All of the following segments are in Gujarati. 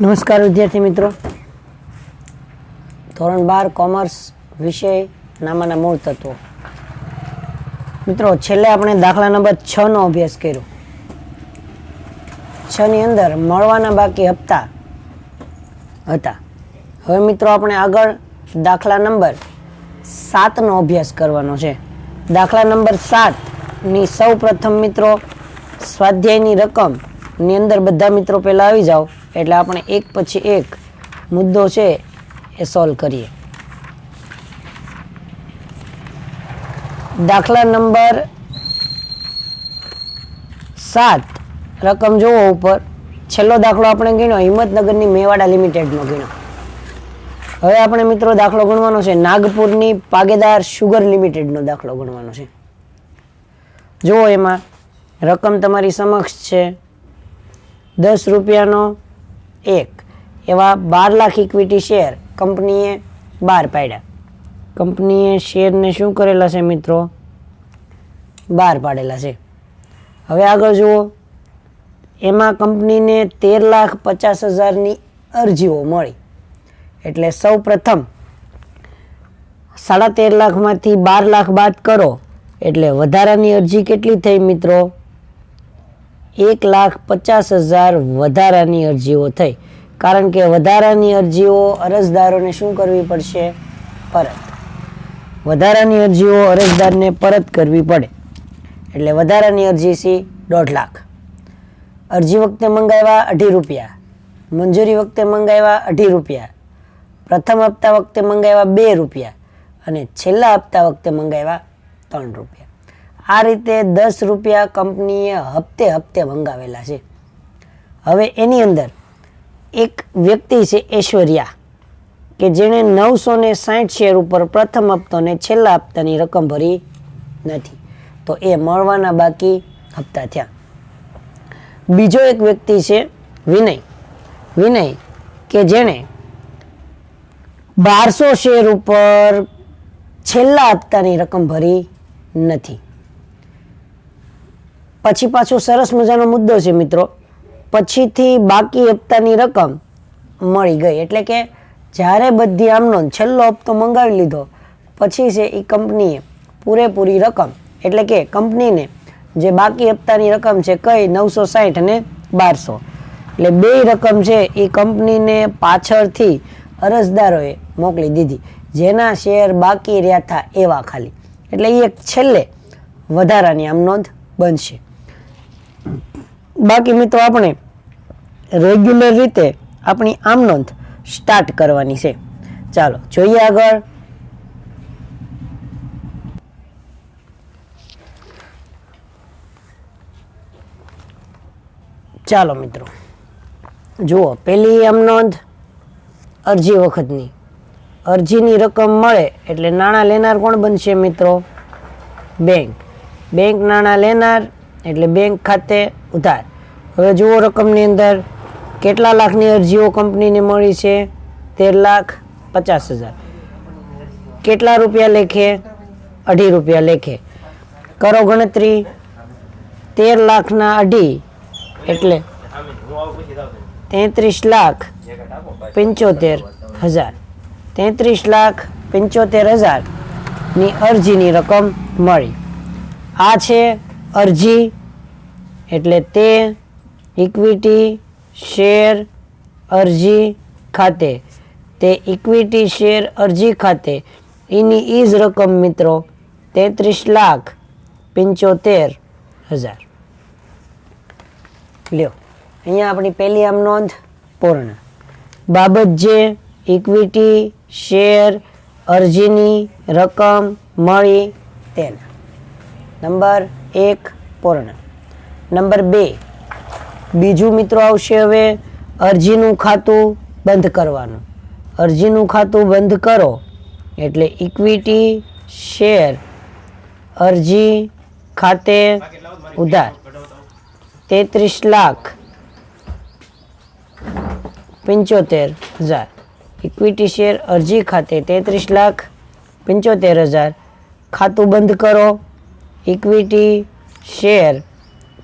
નમસ્કાર વિદ્યાર્થી મિત્રો. ધોરણ બાર, કોમર્સ વિષય નામાના મૂળ તત્વો. મિત્રો, છેલ્લે આપણે દાખલા નંબર છ નો અભ્યાસ કર્યો. છ ની અંદર મળવાના બાકી હપ્તા હતા. હવે મિત્રો, આપણે આગળ દાખલા નંબર સાતનો અભ્યાસ કરવાનો છે. દાખલા નંબર સાતની સૌ પ્રથમ મિત્રો, સ્વાધ્યાયની રકમ ની અંદર બધા મિત્રો પહેલાં આવી જાઓ. એટલે આપણે એક પછી એક મુદ્દો છે એ સોલ્વ કરીએ. દાખલા નંબર સાત. રકમ જોવો ઉપર. છેલ્લો દાખલો આપણે ગણ્યો, હિંમતનગરની મેવાડા લિમિટેડનો ગણ્યો. હવે આપણે મિત્રો દાખલો ગણવાનો છે, નાગપુરની પાગેદાર શુગર લિમિટેડનો દાખલો ગણવાનો છે. જુઓ એમાં, રકમ તમારી સમક્ષ છે. દસ રૂપિયાનો એક. એવા બાર લાખ ઇક્વિટી શેર કંપનીએ બહાર પાડ્યા. કંપનીએ શેરને શું કરેલા છે મિત્રો? બહાર પાડેલા છે. હવે આગળ જુઓ. એમાં કંપનીને તેર લાખ પચાસ હજારની અરજીઓ મળી. એટલે સૌ પ્રથમ સાડા તેર લાખમાંથી બાર લાખ બાદ કરો. એટલે વધારાની અરજી કેટલી થઈ મિત્રો? એક લાખ પચાસ હજાર વધારાની અરજીઓ થઈ. કારણ કે વધારાની અરજીઓ અરજદારોને શું કરવી પડશે? પરત. વધારાની અરજીઓ અરજદારને પરત કરવી પડે. એટલે વધારાની અરજી સી દોઢ લાખ. અરજી વખતે મંગાવ્યા અઢી રૂપિયા. મંજૂરી વખતે મંગાવ્યા અઢી રૂપિયા. પ્રથમ હપ્તા વખતે મંગાવ્યા બે રૂપિયા. અને છેલ્લા હપ્તા વખતે મંગાવ્યા ત્રણ રૂપિયા. આ રીતે દસ રૂપિયા કંપનીએ હપ્તે હપ્તે મંગાવેલા છે. હવે એની અંદર એક વ્યક્તિ છે ઐશ્વર્યા, કે જેણે નવસો ને સાઠ શેર ઉપર પ્રથમ હપ્તો ને છેલ્લા હપ્તાની રકમ ભરી નથી. તો એ મળવાના બાકી હપ્તા થયા. બીજો એક વ્યક્તિ છે વિનય. વિનય, કે જેણે બારસો શેર ઉપર છેલ્લા હપ્તાની રકમ ભરી નથી. પછી પાછો સરસ મજાનો મુદ્દો છે મિત્રો. પછીથી બાકી હપ્તાની રકમ મળી ગઈ. એટલે કે જ્યારે બધી આમનો છેલ્લો હપ્તો મંગાવી લીધો, પછી છે એ કંપનીએ પૂરેપૂરી રકમ. એટલે કે કંપનીને જે બાકી હપ્તાની રકમ છે કઈ નવસો સાઠ અને બારસો. એટલે બે રકમ છે એ કંપનીને પાછળથી અરજદારોએ મોકલી દીધી. જેના શેર બાકી રહ્યા હતા એવા ખાલી. એટલે એ એક છેલ્લે વધારાની આમ નોંધ બનશે. બાકી મિત્રો આપણે રેગ્યુલર રીતે આપણી આમ નોંધ સ્ટાર્ટ કરવાની છે. ચાલો, જોઈએ આગળ. ચાલો મિત્રો, જુઓ પેલી આમ નોંધ અરજી વખતની. અરજીની રકમ મળે એટલે નાણાં લેનાર કોણ બનશે મિત્રો? બેંક બેંક નાણાં લેનાર એટલે બેંક ખાતે ઉધાર. હવે જુઓ રકમની અંદર કેટલા લાખની અરજીઓ કંપનીને મળી છે? તેર લાખ પચાસ હજાર. કેટલા રૂપિયા લેખે? અઢી રૂપિયા લેખે. કરો ગણતરી. તેર લાખના અઢી એટલે તેત્રીસ લાખ પંચોતેર હજાર. તેત્રીસ લાખ પંચોતેર હજારની અરજીની રકમ મળી. આ છે અરજી એટલે તે ઇક્વિટી શેર અરજી ખાતે. તે ઇક્વિટી શેર અરજી ખાતે એની ઈ જ રકમ મિત્રો તેત્રીસ લાખ પંચોતેર હજાર. લ્યો, અહીંયા આપણી પહેલી આમ નોંધ પૂર્ણ. બાબત જે ઇક્વિટી શેર અરજીની રકમ મળી તેના. નંબર એક પૂર્ણ. નંબર બે, બીજું મિત્રો આવશે હવે, અરજીનું ખાતું બંધ કરવાનું. અરજીનું ખાતું બંધ કરો, એટલે ઇક્વિટી શેર અરજી ખાતે ઉધાર. તેત્રીસ લાખ પંચોતેર હજાર. ઇક્વિટી શેર અરજી ખાતે તેત્રીસ લાખ પંચોતેર હજાર. ખાતું બંધ કરો ઇક્વિટી શેર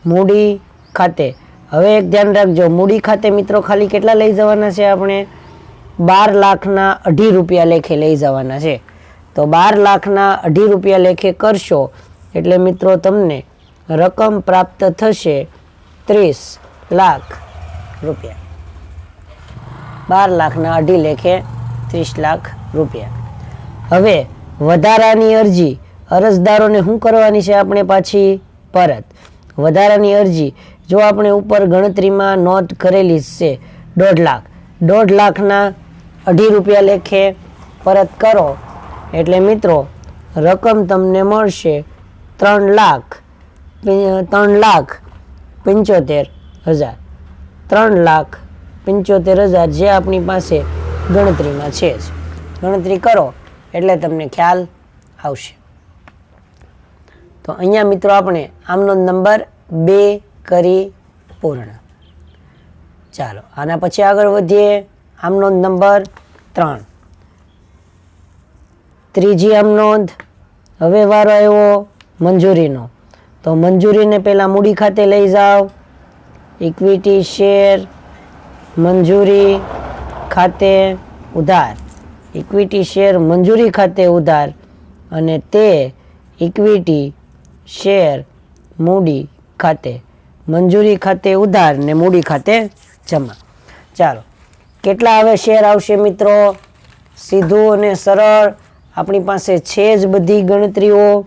મૂડી ખાતે. હવે એક ધ્યાન રાખજો, મૂડી ખાતે મિત્રો ખાલી કેટલા લઈ જવાના છે આપણે? બાર લાખના અઢી રૂપિયા લેખે લઈ જવાના છે. તો બાર લાખના અઢી રૂપિયા લેખે કરશો, એટલે મિત્રો તમને રકમ પ્રાપ્ત થશે ત્રીસ લાખ રૂપિયા. બાર લાખના અઢી લેખે ત્રીસ લાખ રૂપિયા. હવે વધારાની અરજી અરજદારોને શું કરવાની છે આપણે પાછી? પરત. વધારાની અરજી. જો આપણે ઉપર ગણતરીમાં નોંધ કરેલી છે, દોઢ લાખ. દોઢ લાખના અઢી રૂપિયા લેખે પરત કરો. એટલે મિત્રો, રકમ તમને મળશે ત્રણ લાખ ત્રણ લાખ પંચોતેર હજાર. ત્રણ લાખ પંચોતેર હજાર જે આપણી પાસે ગણતરીમાં છે જ. ગણતરી કરો, એટલે તમને ખ્યાલ આવશે. તો અહીંયા મિત્રો આપણે આમનો નંબર બે કરી પૂર્ણ. ચાલો, આના પછી આગળ વધીએ. આમનો નંબર ત્રણ. ત્રીજી આમનોંધ હવે વારો આવ્યો મંજૂરીનો. તો મંજૂરીને પહેલાં મૂડી ખાતે લઈ જાઓ. ઇક્વિટી શેર મંજૂરી ખાતે ઉધાર. ઇક્વિટી શેર મંજૂરી ખાતે ઉધાર. અને તે ઇક્વિટી શેર, મૂડી ખાતે, મંજૂરી ખાતે ઉધાર ને મૂડી ખાતે જમા. ચાલો, કેટલા હવે શેર આવશે મિત્રો? સીધું અને સરળ, આપણી પાસે છે જ બધી ગણતરીઓ.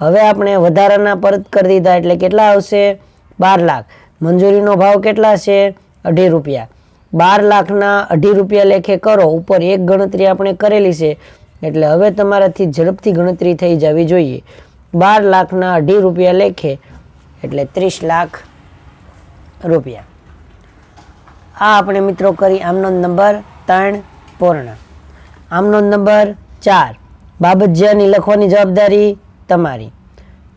હવે આપણે વધારાના પરત કરી દીધા, એટલે કેટલા આવશે? બાર લાખ. મંજૂરીનો ભાવ કેટલા છે? અઢી રૂપિયા. બાર લાખના અઢી રૂપિયા લેખે કરો, ઉપર એક ગણતરી આપણે કરેલી છે. એટલે હવે તમારાથી ઝડપથી ગણતરી થઈ જવી જોઈએ. બાર લાખના અઢી રૂપિયા લેખે, એટલે ત્રીસ લાખ રૂપિયા. આ આપણે મિત્રો કરી આમનો નંબર ત્રણ પૂર્ણ. આમનો નંબર ચાર બાબત જ્યાંની લખવાની જવાબદારી તમારી.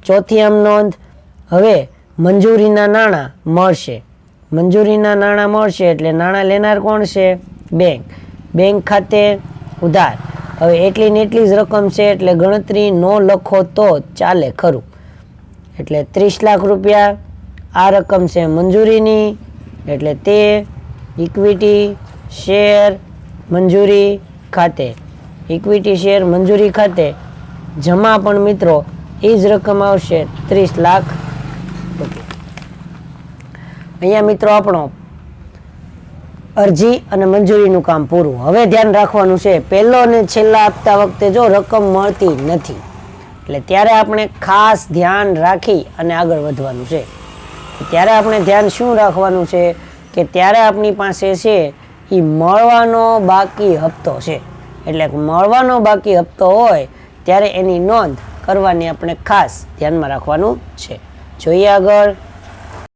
ચોથી આમ નોંધ, હવે મંજૂરીના નાણાં મળશે. મંજૂરીના નાણાં મળશે એટલે નાણાં લેનાર કોણ છે? બેંક. બેંક ખાતે ઉધાર. હવે એટલી ને એટલી જ રકમ છે એટલે ગણતરી ન લખો તો ચાલે ખરું. એટલે ત્રીસ લાખ રૂપિયા આ રકમ છે મંજૂરીની, એટલે તે ઇક્વિટી શેર મંજૂરી ખાતે. ઇક્વિટી શેર મંજૂરી ખાતે જમા પણ મિત્રો એ જ રકમ આવશે ત્રીસ લાખ અહીંયા મિત્રો આપણો અરજી અને મંજૂરીનું કામ પૂરું. હવે ધ્યાન રાખવાનું છે, પહેલો અને છેલ્લા આપતા વખતે જો રકમ મળતી નથી, એટલે ત્યારે આપણે ખાસ ધ્યાન રાખી અને આગળ વધવાનું છે. ત્યારે આપણે ધ્યાન શું રાખવાનું છે કે ત્યારે આપણી પાસે છે એ મળવાનો બાકી હપ્તો છે. એટલે મળવાનો બાકી હપ્તો હોય, ત્યારે એની નોંધ કરવાની આપણે ખાસ ધ્યાનમાં રાખવાનું છે. જોઈએ આગળ.